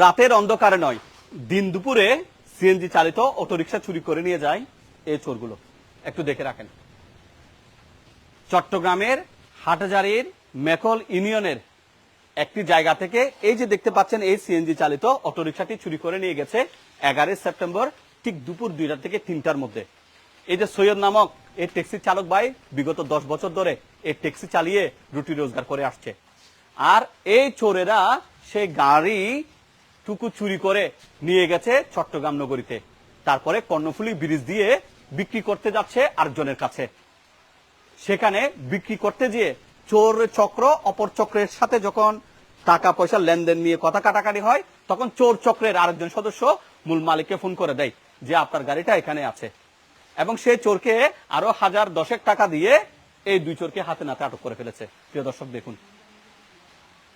রাতের অন্ধকারে নয়। দিন দুপুরে সিএনজি চালিত অটোরিকশা চুরি করে নিয়ে যায় এই চোরগুলো। একটু দেখে রাখেন। চট্টগ্রামের হাটহাজারির মেকল ইউনিয়নের একটি জায়গা থেকে এই যে দেখতে পাচ্ছেন, এই সিএনজি চালিত অটোরিকশাটি চুরি করে নিয়ে গেছে এগারোই সেপ্টেম্বর ঠিক দুপুর দুইটা থেকে তিনটার মধ্যে। এই যে সৈয়দ নামক এই ট্যাক্সি চালক ভাই বিগত দশ বছর ধরে এই ট্যাক্সি চালিয়ে রুটি রোজগার করে আসছে। আর এই চোরেরা সেই গাড়ি টুকু চুরি করে নিয়ে গেছে চট্টগ্রাম নগরীতে। তারপরে কর্ণফুলি ব্রিজ দিয়ে বিক্রি করতে যাচ্ছে আরেকজনের কাছে। সেখানে বিক্রি করতে গিয়ে চোর চক্র, অপর চক্রের সাথে যখন টাকা পয়সা লেনদেন নিয়ে কথা কাটাকাটি হয়, তখন চোর চক্রের আরেকজন সদস্য মূল মালিককে ফোন করে দেয় যে, আপনার গাড়িটা এখানে আছে। এবং সে চোরকে আরও হাজার দশেক টাকা দিয়ে এই দুই চোরকে হাতে নাতে আটক করে ফেলেছে। প্রিয় দর্শক, দেখুন।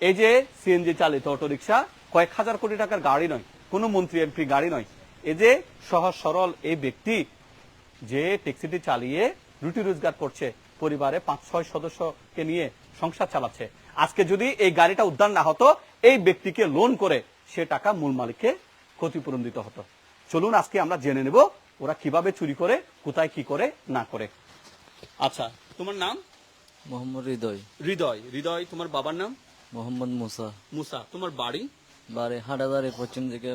এই যে সিএনজি চালিত অটোরিকশা কয়েক হাজার কোটি টাকার গাড়ি নয় কোনো মন্ত্রী এমপি গাড়ি নয়। এই যে সহজ সরল এই ব্যক্তি যে ট্যাক্সিটি চালিয়ে রুটি রোজগার করছে পরিবারে পাঁচ ছয় সদস্যকে নিয়ে সংসার চালাচ্ছে। আজকে যদি এই গাড়িটা উদ্ধার না হতো এই ব্যক্তিকে লোন করে সে টাকা মূল মালিককে ক্ষতিপূরণ দিতে হতো। চলুন আজকে আমরা জেনে নেব ওরা কীভাবে চুরি করে কোথায় কি করে না করে। আচ্ছা তোমার নাম? মোহাম্মদ হৃদয়। হৃদয়। হৃদয় তোমার বাবার নাম? মোহাম্মদ মুসা। মুসা তোমার বাড়ি? বাড়ি হাটাদারে পশ্চিম দিকে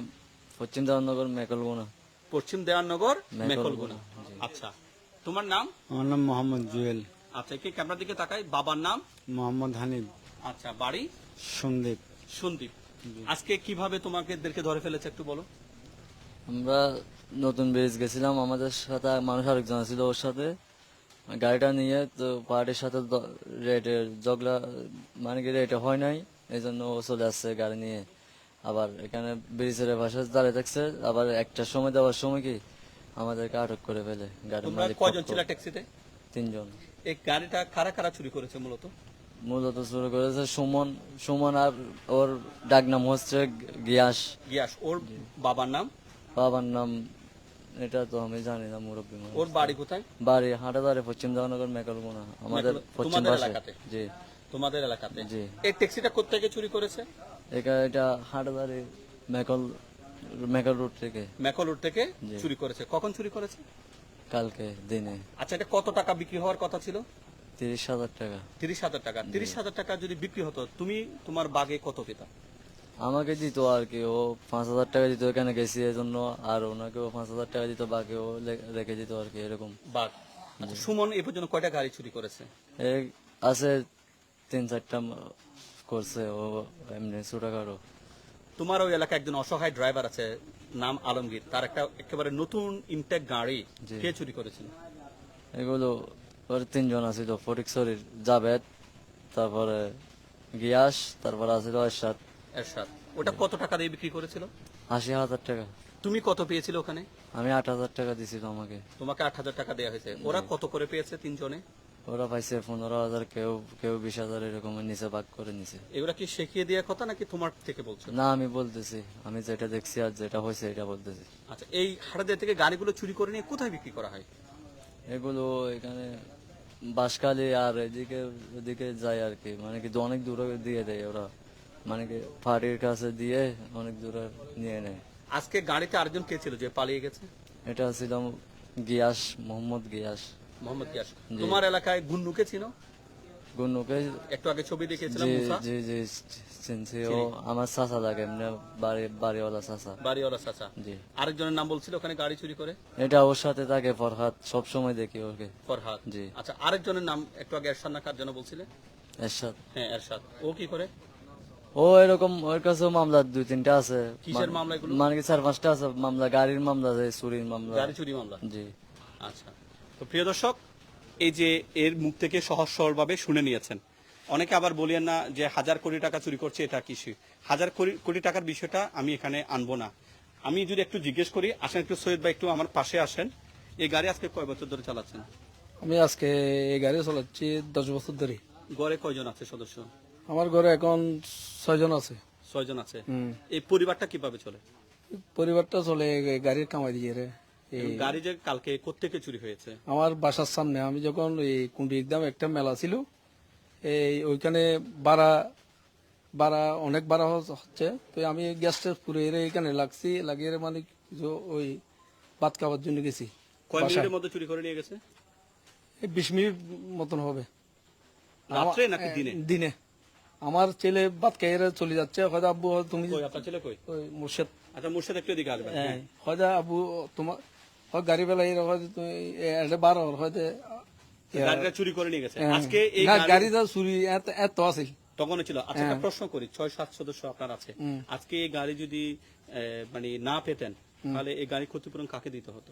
পশ্চিম দেওয়ানগর মেকলগোনা। পশ্চিম দেওয়ানগর মেকলগুনা, আচ্ছা তোমার নাম? আমার নাম মোহাম্মদ জুয়েল। আচ্ছা কি ক্যামেরার দিকে তাকাই বাবার নাম? মোহাম্মদ হানিফ। আচ্ছা বাড়ি? সন্দীপ। সন্দীপ। আজকে কীভাবে তোমাকে ধরে ফেলেছে একটু বলো? আমরা নতুন ব্রিজ গেছিলাম আমাদের সাথে মানুষ আরেকজন ছিল ওর সাথে। গাড়িটা নিয়ে তো পার্টির সাথে রেটে জগলা মানে কি রেটে হয় নাই। এই জন্য ও চলে আসছে গাড়ি নিয়ে। আবার এখানে ব্রিজের পাশে দাঁড়িয়ে থাকছে। আবার একটা সময় দেওয়ার সময় কি আমাদেরকে আটক করে ফেলে গাড়ির তোমরা মালিক কয়জন ছিল ট্যাক্সিতে? তিনজন। এই গাড়িটা কারা কারা চুরি করেছে মূলত? মূলত শুরু করেছে সুমন সুমন আর ওর ডাক নাম হচ্ছে গিয়াস। গিয়াস ওর বাবার নাম? বাবার নাম এটা তো আমি জানি না মুরব্বী মানুষ। ওর বাড়ি কোথায়? বাড়ি হাটাদারে পশ্চিম জাহানগর মেকলগুনা আমাদের পশ্চিম পাশে। জি। তোমাদের এলাকাতে? জি। এই ট্যাক্সিটা কোথেকে চুরি করেছে? এটা এটা হাটাদারে মেকল মেকল রোড থেকে। মেকল রোড থেকে চুরি করেছে। কখন চুরি করেছে? কালকে দিনে। আচ্ছা এটা কত টাকা বিক্রি হওয়ার কথা ছিল? তিরিশ হাজার টাকা। তিরিশ হাজার টাকা। তিরিশ হাজার টাকা যদি বিক্রি হতো তুমি তোমার বাগে কত পেতা? আমাকে দিত আর কি ও পাঁচ হাজার টাকা দিত এখানে গেছি এই জন্য আর ওনাকেও পাঁচ হাজার টাকা দিত বাকি ও রেখে দিত আর কি এরকম। বাঘ আচ্ছা সুমন এ পর্যন্ত কয়টা গাড়ি চুরি করেছে? এই আছে তিন চারটা করছে ও এমনি ছোটখাটো। তোমার ওই এলাকায় একজন অসহায় ড্রাইভার আছে নাম আলমগীর তার একটা একেবারে নতুন ইনটেক গাড়ি। কে চুরি করেছিল? এগুলো ওর তিনজন আছিল ফটিকশরীর জাভেদ তারপরে গিয়াস তারপরে আছিল এরশাদ এরশাদ ওটা কত টাকা দিয়ে বিক্রি করেছিল? আশি হাজার টাকা। তুমি কত পেয়েছিল ওখানে? আমি আট হাজার টাকা দিছিল আমাকে তোমাকে আট হাজার টাকা দেওয়া হয়েছে। ওরা কত করে পেয়েছে তিনজনে? ওরা পাইছে পনেরো হাজার কেউ কেউ বিশ হাজার এরকম নিচে ভাগ করে নিছে। এগুলা কি শিখিয়ে দেওয়ার কথা নাকি তোমার থেকে বলছো? না আমি বলতেছি। আমি যেটা দেখছি আর যেটা হয়েছে এটা বলতেছি। আচ্ছা এই হাটাদের থেকে গাড়িগুলো চুরি করে নিয়ে কোথায় বিক্রি করা হয়? এগুলো এখানে বাঁশখালী আর এদিকে ওদিকে যায় আর কি। মানে কি অনেক দূরে দিয়ে দেয় ওরা। মানে কি ফাড়ির কাছে দিয়ে অনেক দূরে নিয়ে নেয়। আজকে গাড়িতে আরেকজন কে ছিল যে পালিয়ে গেছে? এটা ছিল গিয়াস মোহাম্মদ গিয়াস। মোহাম্মদ গিয়াস। তোমার এলাকায় গুন্নুকে ছিল গুনুকে একটু আগে ছবি দেখিয়েছিলাম জি মুসা। জি জি চিনছি। ও আমার চাচা লাগে এমনি বাড়ি বাড়িওয়ালা চাচা। বাড়িওয়ালা চাচা। জি। আরেকজনের নাম বলছিল ওখানে গাড়ি চুরি করে? এটা ওর সাথে থাকে ফরহাদ। সব সময় দেখি ওকে। ফরহাদ। জি। আচ্ছা আরেকজনের নাম একটু আগে এরশাদ না কার জন্য বলছিলে? এরশাদ। হ্যাঁ এরশাদ। ও কি করে? ও এরকম ওর কাছেও মামলা দুই তিনটা আছে। কিসের মানে- মামলা এগুলো? মানে কি চার পাঁচটা আছে? মামলা গাড়ির মামলা আছে চুরির মামলা। গাড়ি চুরি মামলা? জি। আচ্ছা। তো প্রিয় দর্শক এই যে এর মুখ থেকে সহজ সরলভাবে শুনে নিয়েছেন। অনেকে আবার বলিয়েন না যে হাজার কোটি টাকা চুরি করছে এটা কিছু হাজার কোটি- কোটি টাকার বিষয়টা আমি এখানে আনব না। আমি যদি একটু জিজ্ঞেস করি আসেন একটু সৈয়দ ভাই একটু আমার পাশে আসেন। এই গাড়ি আজকে কয় বছর ধরে চালাচ্ছেন? আমি আজকে এই গাড়ি চালাচ্ছি দশ বছর ধরে। গড়ে কয়জন আছে সদস্য? আমার ঘরে এখন ছয়জন আছে। ছয়জন আছে। এই পরিবারটা কীভাবে চলে? পরিবারটা চলে গাড়ির কামাই দিয়ে রে। এই গাড়ি যে কালকে কোত্থেকে চুরি হয়েছে? আমার বাসার সামনে। আমি যখন এই কুন্ডি একদম একটা মেলা ছিল এই ওইখানে ভাড়া ভাড়া অনেক হ- হচ্ছে। তো আমি গ্যাসটা পুরে এর এখানে লাগছি। লাগিয়ে মানে কিছু ওই ভাত খাওয়ার জন্য গেছি কয়। মিনিটের মধ্যে চুরি করে নিয়ে গেছে? এই বিশ মিনিট মতন হবে। রাত্রে নাকি দিনে? দিনে। আমার ছেলে ভাত খাইয়ে চলে যাচ্ছে। হয়তো আব্বু তুমি আপনার ছেলে কই? ওই মুর্শেদ। আচ্ছা মুর্শিদ একটু এদিকে আসবেন। হ্যাঁ। হয়তো আব্বু তোমার হয় গাড়ি বেলা এর হয়তো তুমি এটা বার হওয়ার হয়তো গাড়িটা চুরি করে নিয়ে গেছে। হ্যাঁ। আজকে এই গাড়িটা চুরি এত এত আছে। তখন ছিল। আচ্ছা একটা প্রশ্ন করি। ছয় সাত সদস্য আপনার আছে। আজকে এই গাড়ি যদি মানে না পেতেন তাহলে এই গাড়ি ক্ষতিপূরণ কাকে দিতে হতো?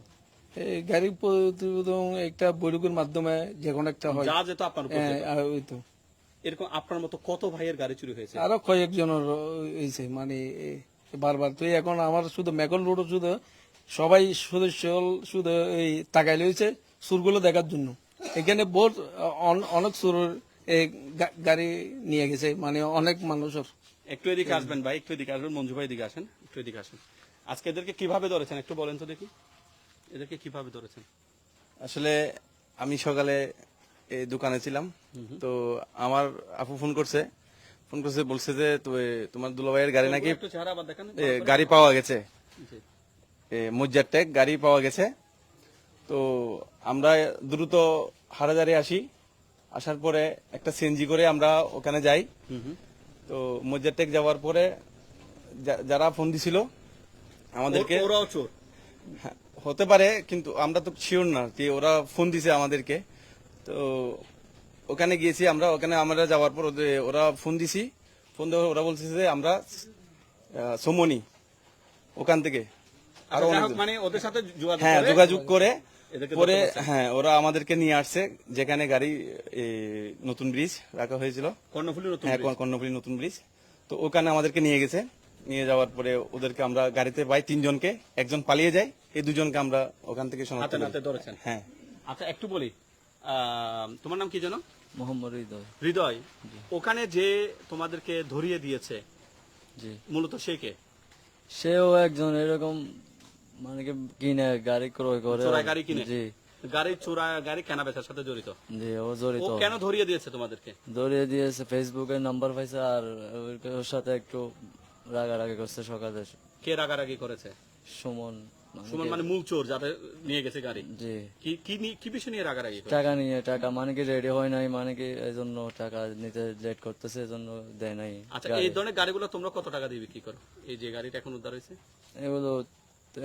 এই গাড়ি প্রতিবেদন একটা বৈঠকের মাধ্যমে যে কোনো একটা হয়। যা যেত আপনার হ্যাঁ, ওই তো। এরকম আপনার মতো কত ভাইয়ের গাড়ি চুরি হয়েছে? আরও কয়েকজনের হয়েছে মানে বারবার। তো এখন আমার শুধু মেকল রোড শুধু সবাই সদস্য শুধু এই তাকাই লইছে সুরগুলো দেখার জন্য। এখানে অন- অনেক সুর এই গা- গাড়ি নিয়ে গেছে মানে অনেক মানুষের। একটু এদিকে আসবেন ভাই একটু এদিকে আসবেন মঞ্জু ভাই এদিকে আসেন একটু এদিকে আসেন। আজকে এদেরকে কীভাবে ধরেছেন একটু বলেন তো দেখি। এদেরকে কীভাবে ধরেছেন? আসলে আমি সকালে এই দোকানে ছিলাম। তো আমার আপু ফোন করছে। ফোন করছে বলছে যে তোমার দুলাভাইয়ের গাড়ি নাকি গাড়ি পাওয়া গেছে। মজ্জার ট্যাগ গাড়ি পাওয়া গেছে। তো আমরা দ্রুত হারাজারে আসি। আসার পরে একটা সিএনজি করে আমরা ওখানে যাই। তো মজ্জার ট্যাগ যাওয়ার পরে যারা ফোন দিছিল আমাদেরকে ওরাও চোর। হ্যাঁ, হতে পারে কিন্তু আমরা তো শিওর না যে ওরা ফোন দিছে আমাদেরকে। তো ওখানে গিয়েছি আমরা ওখানে আমরা যাওয়ার পর ওদের- ওরা ফোন দিছি। ফোন দেওয়ার ওরা বলছে যে আমরা সোমনি ওখান থেকে। আরও আচ্ছা, হোক, মানে ওদের সাথে যোগাযোগ হ্যাঁ করে যোগাযোগ করে পরে হ্যাঁ ওরা আমাদেরকে নিয়ে আসছে যেখানে গাড়ি নতুন ব্রিজ রাখা হয়েছিল। কর্ণফুলী নতুন হ্যাঁ ব্রিজ। নতুন ব্রিজ তো ওখানে আমাদেরকে নিয়ে গেছে। নিয়ে যাওয়ার পরে ওদেরকে আমরা গাড়িতে পাই তিনজনকে একজন পালিয়ে যায় এই দুজনকে আমরা ওখান থেকে শনাক্ত হ্যাঁ। আচ্ছা একটু বলি তোমার নাম কি জানো মোহাম্মদ হৃদয়। হৃদয়। ওখানে যে তোমাদেরকে ধরিয়ে দিয়েছে জি। মূলত সে কে? সেও একজন এরকম মানে কি কিনে গাড়ি ক্রয় করে। চোরাই গাড়ি কিনে? জি। গাড়ি চোরা গাড়ি কেনা বেচার সাথে জড়িত? জি ও ও জড়িত কেন ধরিয়ে দিয়েছে তোমাদেরকে? ধরিয়ে দিয়েছে ফেসবুকে নাম্বার পাইছে আর ওর- সাথে একটু রাগারাগি করছে সকালে। কে রাগারাগি করেছে? সুমন। মানে সুমন মানে মূল চোর যাতে নিয়ে গেছে গাড়ি। জি। কি কি কি বিষয় নিয়ে রাগারাগি টাকা নিয়ে টাকা। মানে কি রেডি হয় নাই মানে কি এই জন্য টাকা নিতে লেট করতেছে দেয় নাই আচ্ছা এই ধরনের গাড়িগুলো তোমরা কত টাকা দিয়ে বিক্রি করো? এই যে গাড়িটা এখন উদ্ধার হয়েছে? এগুলো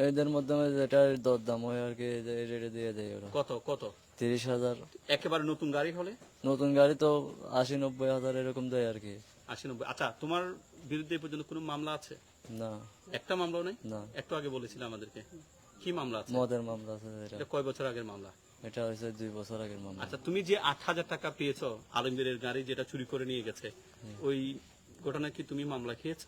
এদের মাধ্যমে যেটা দরদাম হয় আর কি রেটে দিয়ে দেয় ওরা। কত কত? তিরিশ হাজার। একেবারে নতুন গাড়ি হলে? নতুন গাড়ি তো আশি নব্বই হাজার এরকম দেয় আর কি। আশি নব্বই। আচ্ছা তোমার বিরুদ্ধে পর্যন্ত কোনো মামলা আছে? না। একটা মামলাও নেই? না। একটু আগে বলেছিল আমাদেরকে। কি মামলা আছে? মদের মামলা আছে এটা কয় বছর আগের মামলা? এটা হয়েছে দুই বছর আগের মামলা। আচ্ছা তুমি যে আট হাজার টাকা পেয়েছ আলমগীরের গাড়ি যেটা চুরি করে নিয়ে গেছে ওই ঘটনায় কি তুমি মামলা খেয়েছো?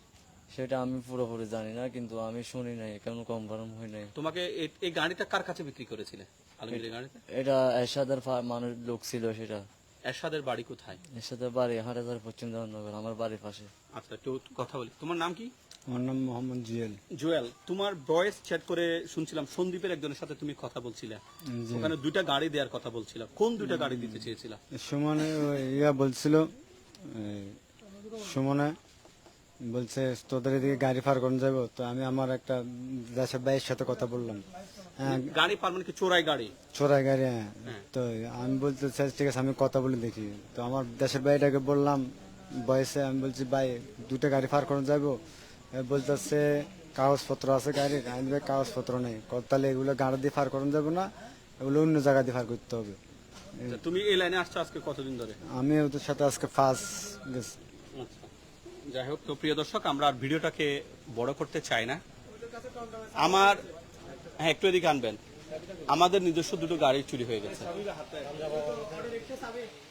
সেটা আমি পুরোপুরি জানি না কিন্তু আমি শুনি নাই কেন কনফার্ম হই নাই। তোমাকে এই- এই গাড়িটা কার কাছে বিক্রি করেছিলে? আলমগীরের গাড়িটা? এটা এরশাদের মানুষ লোক ছিল সেটা। এরশাদের বাড়ি কোথায়? এরশাদের বাড়ি হাটাজার পশ্চিম জাহানগর আমার বাড়ির পাশে। আচ্ছা একটু কথা বলি। তোমার নাম কি? আমার নাম মোহাম্মদ জুয়েল। জুয়েল তোমার ভয়েস চ্যাট করে শুনছিলাম সন্দীপের একজনের সাথে তুমি কথা বলছিলে। ওখানে দুইটা গাড়ি দেওয়ার কথা বলছিলা। কোন দুইটা গাড়ি দিতে চেয়েছিলা? সুমনে ইয়া বলছিল সুমনে বলছে তোদের এদিকে গাড়ি পার করে যাব? তো আমি আমার একটা দেশের ভাইয়ের সাথে কথা বললাম। গাড়ি পার মানে কি চোরাই গাড়ি? চোরাই গাড়ি হ্যাঁ। তো আমি বলতে চাই ঠিক আছে আমি কথা বলে দেখি। তো আমার দেশের ভাইটাকে বললাম বয়সে আমি বলছি ভাই দুটো গাড়ি পার করে যাব বলতেছে কাগজপত্র আছে গাড়ির। আমি কাগজপত্র নেই। তাহলে এগুলো গাড়ি দিয়ে পার করে যাব না? এগুলো অন্য জায়গা দিয়ে পার করতে হবে। তুমি এই লাইনে আসছো আজকে কতদিন ধরে? আমি ওদের সাথে আজকে ফার্স্ট গেছি। আচ্ছা। যাই হোক তো প্রিয় দর্শক আমরা আর ভিডিওটাকে বড় করতে চাই না। আমার হ্যাঁ একটু এদিকে আনবেন। আমাদের নিজস্ব দুটো গাড়ি চুরি হয়ে গেছে।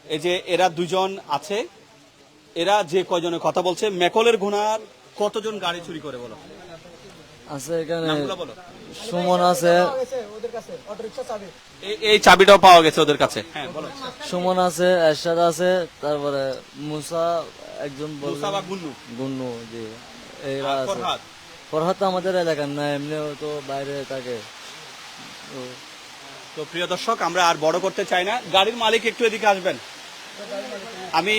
এই যে এরা দুজন আছে এরা যে কয়জনের কথা বলছে মেকলের গুনার কতজন গাড়ি চুরি করে বলো? আছে এখানে সুমন আছে। এই- এই চাবিটাও পাওয়া গেছে ওদের কাছে। হ্যাঁ সুমন আছে এরশাদ আছে তারপরে মুসা একজন মুসা বা গুন্নু। গুন্নু জি। এরা আছে। ফরহাদ তো আমাদের এলাকার না, এমনিও তো বাইরে থাকে। তো প্রিয় দর্শক, আমরা আর বড় করতে চাই না। গাড়ির মালিক একটু এদিকে আসবেন। আমি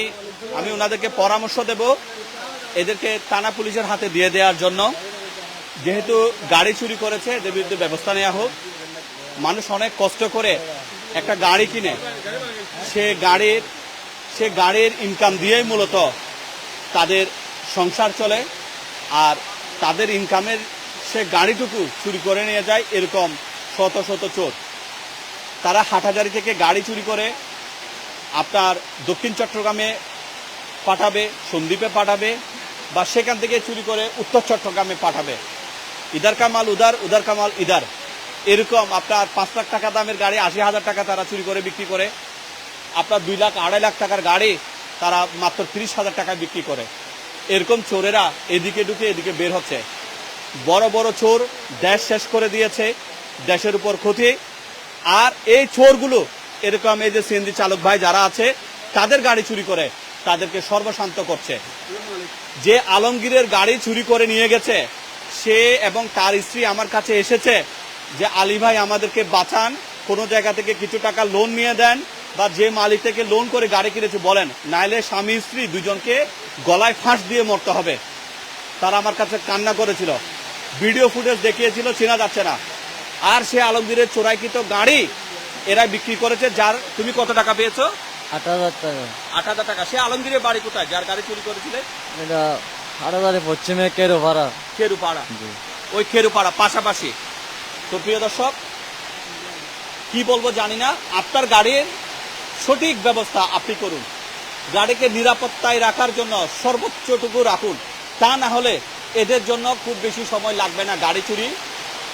আমি ওনাদেরকে পরামর্শ দেব এদেরকে থানা পুলিশের হাতে দিয়ে দেওয়ার জন্য। যেহেতু গাড়ি চুরি করেছে, এদের বিরুদ্ধে ব্যবস্থা নেওয়া হোক। মানুষ অনেক কষ্ট করে একটা গাড়ি কিনে। সে গাড়ির সে গাড়ির ইনকাম দিয়েই মূলত তাদের সংসার চলে। আর তাদের ইনকামের সে গাড়িটুকু চুরি করে নিয়ে যায় এরকম শত শত চোর। তারা হাটহাজারি থেকে গাড়ি চুরি করে আপনার দক্ষিণ চট্টগ্রামে পাঠাবে, সন্দ্বীপে পাঠাবে বা সেখান থেকে চুরি করে উত্তর চট্টগ্রামে পাঠাবে। ইদার কামাল, উদার উদার কামাল, ইদার। এরকম আপনার পাঁচ লাখ টাকা দামের গাড়ি, আশি হাজার টাকা তারা চুরি করে বিক্রি করে। আপনার দুই লাখ, আড়াই লাখ টাকার গাড়ি তারা মাত্র তিরিশ হাজার টাকায় বিক্রি করে। এরকম চোরেরা এদিকে ঢুকে এদিকে বের হচ্ছে। বড় বড় চোর দেশ শেষ করে দিয়েছে দেশের উপর ক্ষতি। আর এই চোরগুলো, এরকম এই যে সিএনজি চালক ভাই যারা আছে, তাদের গাড়ি চুরি করে, তাদেরকে সর্বশান্ত করছে। যে আলমগীরের গাড়ি চুরি করে নিয়ে গেছে, সে এবং তার স্ত্রী আমার কাছে এসেছে যে, আলী ভাই, আমাদেরকে বাঁচান, কোনো জায়গা থেকে কিছু টাকা লোন নিয়ে দেন বা যে মালিক থেকে লোন করে গাড়ি কিনেছে বলেন নাইলে স্বামী স্ত্রী দুজনকে গলায় ফাঁস দিয়ে মরতে হবে। তারা আমার কাছে কান্না করেছিল। ভিডিও ফুটেজ দেখিয়েছিল চেনা যাচ্ছে না। আর সে আলমগীরের চোরাইকৃত গাড়ি এরা বিক্রি করেছে যার তুমি কত টাকা পেয়েছ? আট হাজার টাকা। আট হাজার টাকা। সে আলমগীরের বাড়ি কোথায়? যার গাড়ি চুরি করেছিলে? এটা পশ্চিমে কেরো ভাড়া খেরুপাড়া ওই খেরুপাড়া পাশাপাশি। তো প্রিয় দর্শক কি বলব জানি না। আপনার গাড়ির সঠিক ব্যবস্থা আপনি করুন। গাড়িকে নিরাপত্তায় রাখার জন্য সর্বোচ্চটুকু রাখুন। তা না হলে এদের জন্য খুব বেশি সময় লাগবে না গাড়ি চুরি।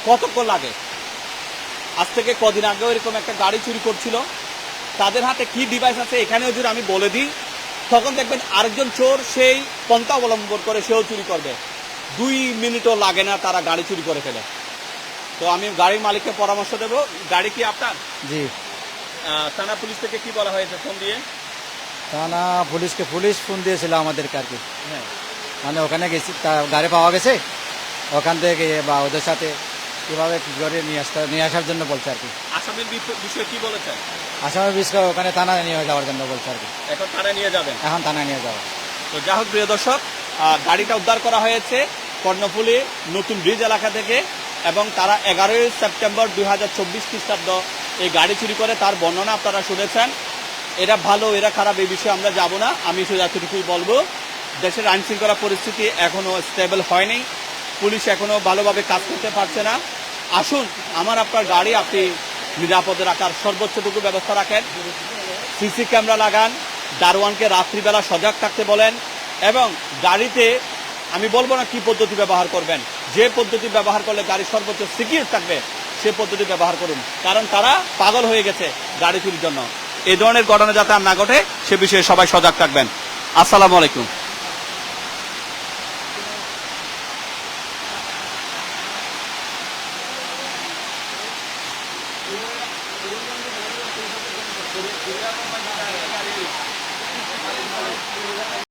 কতক্ষণ লাগে? আজ থেকে কদিন আগেও এরকম একটা গাড়ি চুরি করছিল। তাদের হাতে কি ডিভাইস আছে এখানেও যদি আমি বলে দিই, তখন দেখবেন আরেকজন চোর সেই পন্থা অবলম্বন করে সেও চুরি করবে। দুই মিনিটও লাগে না তারা গাড়ি চুরি করে ফেলে। তো আমি গাড়ির মালিককে পরামর্শ দেব। গাড়ি কি আপনার? জি। থানা পুলিশ থেকে কি বলা হয়েছে? ফোন দিয়ে? থানা পুলিশকে পুলিশ ফোন দিয়েছিল আমাদেরকে আর কি। হ্যাঁ। মানে ওখানে গেছি তা গাড়ি পাওয়া গেছে? ওখান থেকে বা ওদের সাথে কীভাবে করে নিয়ে আসতে নিয়ে আসার জন্য বলছে আর কি। আসামের বিষয়ে কি বলেছেন আসামের বিষয়ে ওখানে থানায় নিয়ে যাওয়ার জন্য বলছে আর কি। এখন থানায় নিয়ে যাবেন? এখন থানায় নিয়ে যাওয়া। তো যা হোক প্রিয় দর্শক গাড়িটা উদ্ধার করা হয়েছে কর্ণফুলি নতুন ব্রিজ এলাকা থেকে এবং তারা এগারোই সেপ্টেম্বর দুই হাজার চব্বিশ খ্রিস্টাব্দ এই গাড়ি চুরি করে তার বর্ণনা আপনারা শুনেছেন। এরা ভালো, এরা খারাপ, এই বিষয়ে আমরা যাব না। আমি শুধু এতটুকুই বলব, দেশের আইন শৃঙ্খলা পরিস্থিতি এখনও স্টেবল হয়নি। পুলিশ এখনও ভালোভাবে কাজ করতে পারছে না। আসুন, আমার আপনার গাড়ি আপনি নিরাপদে রাখার সর্বোচ্চটুকু ব্যবস্থা রাখেন। সিসি ক্যামেরা লাগান, দারোয়ানকে রাত্রিবেলা সজাগ থাকতে বলেন এবং গাড়িতে, আমি বলব না কি পদ্ধতি ব্যবহার করবেন, যে পদ্ধতি ব্যবহার করলে গাড়ি সর্বোচ্চ সিকিউর থাকবে সে পদ্ধতি ব্যবহার করুন। কারণ তারা পাগল হয়ে গেছে গাড়ি চুরির জন্য। এই ধরনের ঘটনা যাতে আর না ঘটে, সে বিষয়ে সবাই সজাগ থাকবেন। আসসালামু আলাইকুম।